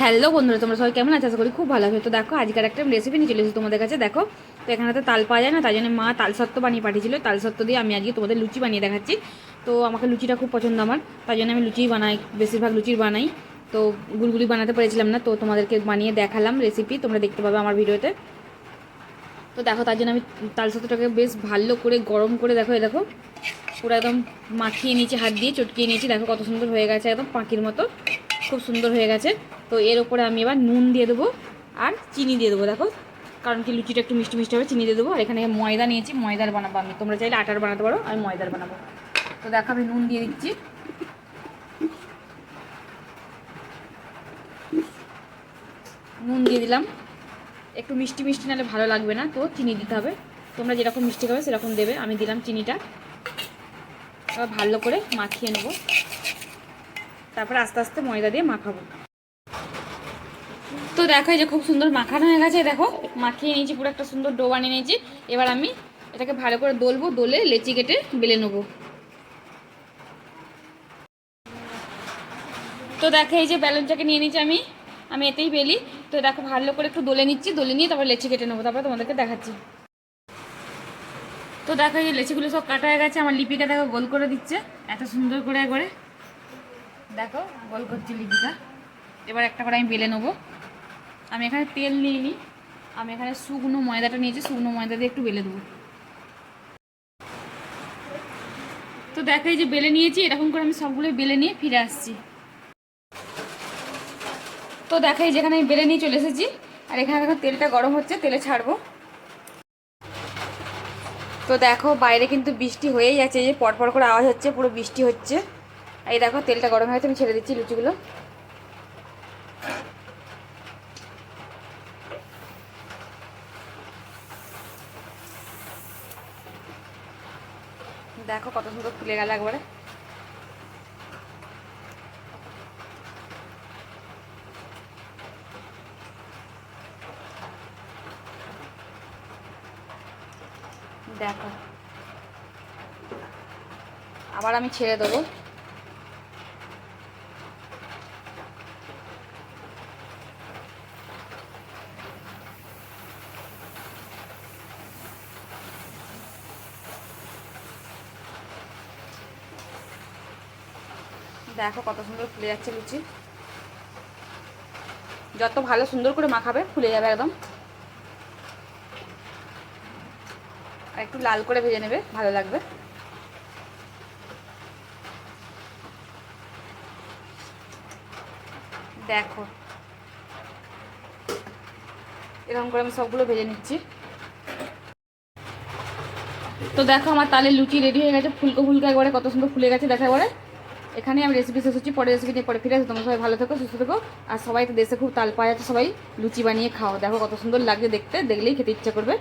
Hello বন্ধুরা, তোমরা সবাই কেমন আছো? করি খুব ভালো তো দেখো, আজকের একটা রেসিপি নিয়ে চলে এসেছি তোমাদের কাছে। দেখো, তো এখানে তো তাল পাওয়া যায় না তাই জন্য মা তাল সত্ত্ব বানিয়ে পাঠিয়েছিল। তাল সত্ত্ব দিয়ে আমি আজকে তোমাদের লুচি বানিয়ে দেখাচ্ছি। তো আমাকে লুচিটা খুব পছন্দ আমার তাই জন্য আমি লুচি বানাই, বেশিরভাগ লুচির বানাই। তো গুলগুলি বানাতে পেরেছিলাম না, তো তোমাদেরকে বানিয়ে দেখালাম রেসিপি তোমরা দেখতে পাবে আমার ভিডিওতে। তো দেখো, তার জন্য আমি তাল সত্ত্বটাকে বেশ ভালো করে গরম করে দেখো এ দেখো, পুরো একদম মাখিয়ে নিয়েছি, হাত দিয়ে চটকিয়ে নিয়েছি। দেখো কত সুন্দর হয়ে গেছে, একদম পাখির মতো। খুব সুন্দর হয়ে গেছে। তো এর ওপরে আমি এবার নুন দিয়ে দেবো আর চিনি দিয়ে দেবো, দেখো। কারণ কি লুচিটা একটু মিষ্টি মিষ্টি হবে, চিনি দিয়ে দেবো। আর এখানে ময়দা নিয়েছি, ময়দার বানাবো আমি। তোমরা চাইলে আটার বানাতে পারো, আমি ময়দার বানাবো। তো দেখো, আমি নুন দিয়ে দিচ্ছি। নুন দিয়ে দিলাম। একটু মিষ্টি মিষ্টি নাহলে ভালো লাগবে না, তো চিনি দিতে হবে। তোমরা যেরকম মিষ্টি খাবে, সেরকম দেবে। আমি দিলাম চিনিটা। ভালো করে মাখিয়ে নেব। তারপরে আস্তে আস্তে ময়দা দিয়ে মাখাবো। তো দেখো এই যে খুব সুন্দর মাখানো হয়ে গেছে, দেখো। মাখিয়ে নিয়েছি, পুরো একটা সুন্দর ডো বানিয়ে নিয়েছি। এবার আমি এটাকে ভালো করে দলবো, দলে লেচি কেটে বেলে নেব। তো দেখো এই যে ব্যালেন্সটাকে নিয়ে নিয়েছি আমি আমি এতেই বেলি। তো দেখো ভালো করে একটু দলে নিচ্ছি, দলে নিয়ে তারপর লেচি কেটে নেব, তারপরে তোমাদেরকে দেখাচ্ছি। তো দেখো এই লেচিগুলো সব কাটা হয়ে গেছে, আমার লিপিকা দেখো গোল করে দিচ্ছে, এত সুন্দর করে একবারে। দেখো, গোল করছি লিপিকা এবার একটা করে আমি বেলে নেব। আমি এখানে তেল নিয়ে নিই আমি এখানে শুকনো ময়দাটা নিয়েছি, শুকনো ময়দা দিয়ে একটু বেলে দেবো। তো দেখো, এই যে বেলে নিয়েছি, এরকম করে আমি সবগুলো বেলে নিয়ে ফিরে আসছি। তো দেখাই যেখানে আমি বেলে নিয়ে চলে এসেছি, আর এখানে দেখো, তেলটা গরম হচ্ছে, তেলে ছাড়বো। তো দেখো, বাইরে কিন্তু বৃষ্টি হয়েই যাচ্ছে এই যে পরপর করে আওয়াজ হচ্ছে, পুরো বৃষ্টি হচ্ছে। এই দেখো, তেলটা গরম হয়েছে আমি ছেড়ে দিচ্ছি লুচিগুলো। দেখো কত সুন্দর ফুলে গেল একবারে। দেখো। আবার আমি ছেড়ে দেবো। দেখো কত সুন্দর ফুলে যাচ্ছে লুচি। যত ভালো সুন্দর করে মাখাবে, ফুলে যাবে একদম। আর একটু লাল করে ভেজে নেবে, ভালো লাগবে। দেখো। এরকম করে আমি সবগুলো ভেজে নিচ্ছি। তো দেখো আমার তালে লুচি রেডি হয়ে গেছে, ফুলকো ফুলকো একবারে কত সুন্দর ফুলে গেছে, দেখা একবারে। এখানে আমি রেসিপি শেষ হচ্ছি পরে রেসিপি নিয়ে পরে ফিরে আসি তোমরা সবাই ভালো থেকো, সুস্থ থেকো। আর সবাই তো দেশে খুব তাল পাওয়া যাচ্ছে সবাই। লুচি বানিয়ে খাও। দেখো কত সুন্দর লাগছে দেখতে। দেখলেই খেতে ইচ্ছা করবে।